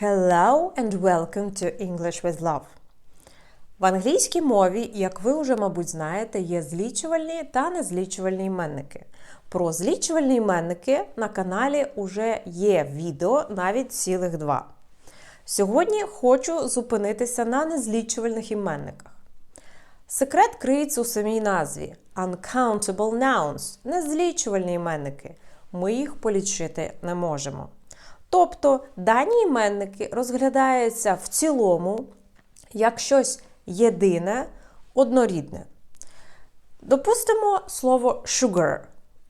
Hello and welcome to English with Love. В англійській мові, як ви вже, мабуть, знаєте, є злічувальні та незлічувальні іменники. Про злічувальні іменники на каналі вже є відео, навіть цілих два. Сьогодні хочу зупинитися на незлічувальних іменниках. Секрет криється у самій назві Uncountable nouns – незлічувальні іменники. Ми їх полічити не можемо. Тобто дані іменники розглядаються в цілому як щось єдине, однорідне. Допустимо слово sugar.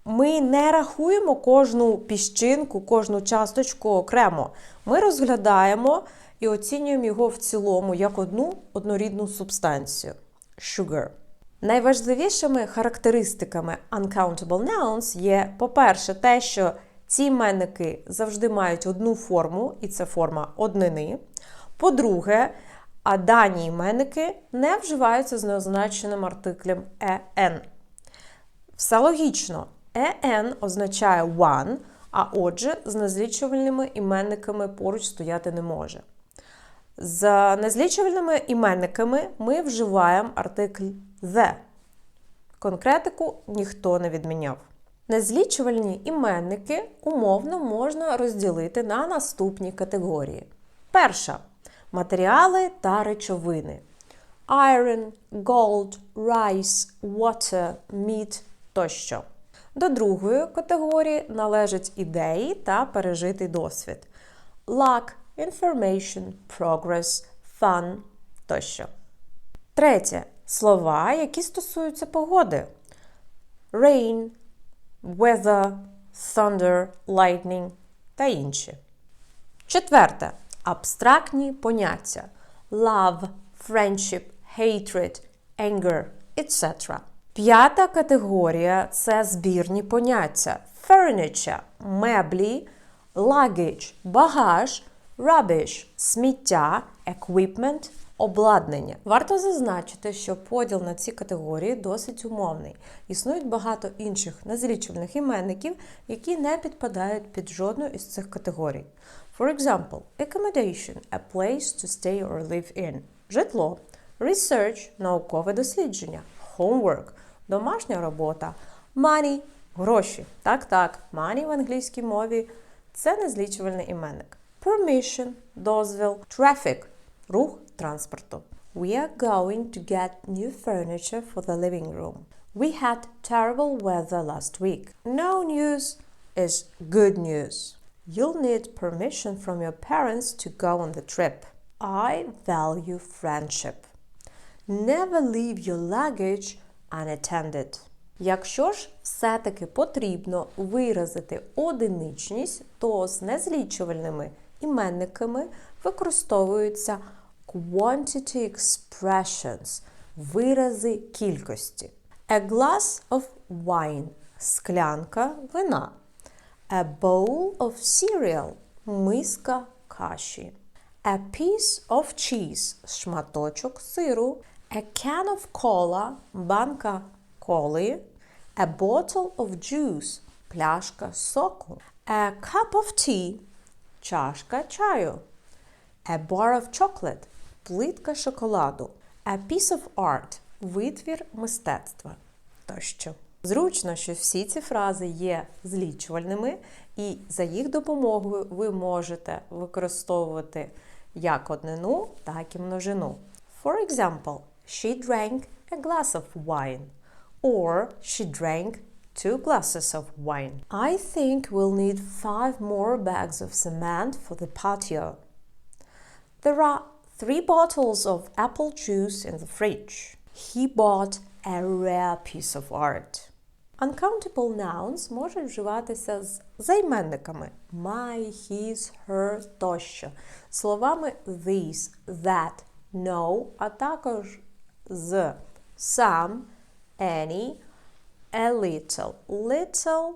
Ми не рахуємо кожну піщинку, кожну часточку окремо. Ми розглядаємо і оцінюємо його в цілому як одну однорідну субстанцію sugar. Найважливішими характеристиками uncountable nouns є, по-перше, те, що ці іменники завжди мають одну форму, і це форма однини. По-друге, а дані іменники не вживаються з неозначеним артиклем «en». Все логічно. «en» означає one, а отже, з незлічувальними іменниками поруч стояти не може. З незлічувальними іменниками ми вживаємо артикль the. Конкретику ніхто не відміняв. Незлічувальні іменники умовно можна розділити на наступні категорії. Перша матеріали та речовини: iron, gold, rice, water, meat тощо. До другої категорії належать ідеї та пережитий досвід: luck, information, progress, fun тощо. Третє слова, які стосуються погоди: rain, weather, thunder, lightning та інші. Четверте абстрактні поняття: love, friendship, hatred, anger, etc. П'ята категорія це збірні поняття: furniture – меблі, luggage – багаж, rubbish – сміття, equipment – обладнання. Варто зазначити, що поділ на ці категорії досить умовний. Існують багато інших незлічувальних іменників, які не підпадають під жодну із цих категорій. For example, accommodation – a place to stay or live in. Житло, research – наукове дослідження, homework – домашня робота, money – гроші. Так-так, money в англійській мові – це незлічувальний іменник. Permission – дозвіл, traffic – рух транспорту. We are going to get new furniture for the living room. We had terrible weather last week. No news is good news. You'll need permission from your parents to go on the trip. I value friendship. Never leave your luggage unattended. Якщо ж все-таки потрібно виразити одиничність, то з незлічувальними іменниками використовуються quantity expressions вирази кількості. A glass of wine склянка вина. A bowl of cereal миска каші. A piece of cheese шматочок сиру. A can of cola банка коли. A bottle of juice пляшка соку. A cup of tea чашка чаю. A bar of chocolate плитка шоколаду. A piece of art витвір мистецтва тощо. Зручно, що всі ці фрази є злічувальними, і за їх допомогою ви можете використовувати як однину, так і множину. For example, she drank a glass of wine. Or she drank two glasses of wine. I think we'll need five more bags of cement for the patio. There are three bottles of apple juice in the fridge. He bought a rare piece of art. Uncountable nouns можуть вживатися з займенниками my, his, her тощо, словами this, that, no, а також з some, any, a little, little,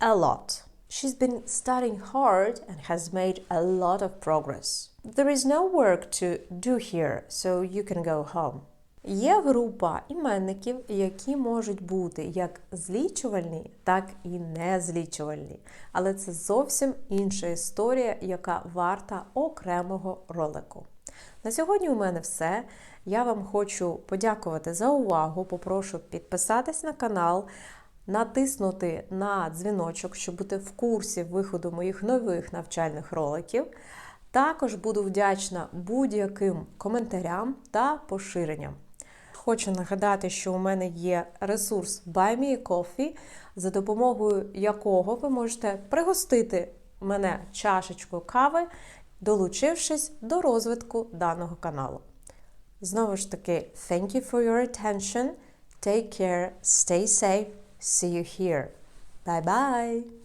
a lot. She's been studying hard and has made a lot of progress. There is no work to do here, so you can go home. Є група іменників, які можуть бути як злічувальні, так і незлічувальні. Але це зовсім інша історія, яка варта окремого ролику. На сьогодні у мене все. Я вам хочу подякувати за увагу. Попрошу підписатись на канал, натиснути на дзвіночок, щоб бути в курсі виходу моїх нових навчальних роликів. Також буду вдячна будь-яким коментарям та поширенням. Хочу нагадати, що у мене є ресурс Buy Me Coffee, за допомогою якого ви можете пригостити мене чашечкою кави, долучившись до розвитку даного каналу. Знову ж таки, thank you for your attention. Take care, stay safe. See you here. Bye bye!